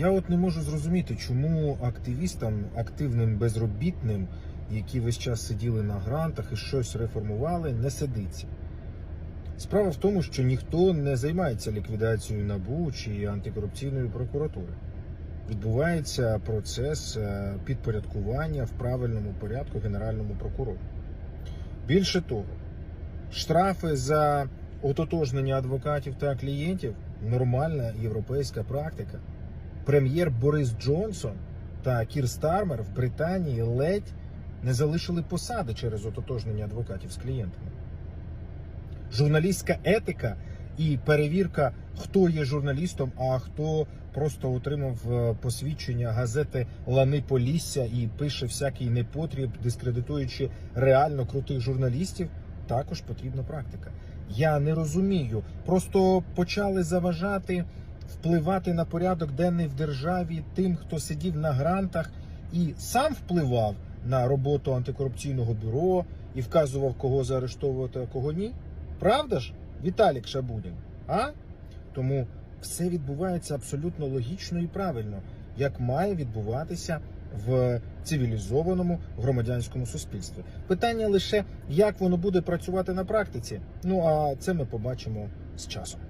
Я от не можу зрозуміти, чому активістам, активним безробітним, які весь час сиділи на грантах і щось реформували, не сидиться. Справа в тому, що ніхто не займається ліквідацією НАБУ чи антикорупційної прокуратури. Відбувається процес е, підпорядкування в правильному порядку генеральному прокурору. Більше того, штрафи за ототожнення адвокатів та клієнтів нормальна європейська практика. Прем'єр Борис Джонсон та Кір Стармер в Британії ледь не залишили посади через ототожнення адвокатів з клієнтами. Журналістська етика і перевірка, хто є журналістом, а хто просто отримав е, посвідчення газети Лани Полісся і пише всякий непотріб, дискредитуючи реально крутих журналістів, також потрібна практика. Я не розумію. Просто почали заважати впливати на порядок денний в державі тим, хто сидів на грантах і сам впливав на роботу антикорупційного бюро і вказував, кого заарештовувати, а кого ні. Правда ж, Віталік Шабудін? А? Тому все відбувається абсолютно логічно і правильно, як має відбуватися в цивілізованому громадянському суспільстві. Питання лише, як воно буде працювати на практиці. Ну а це ми побачимо з часом.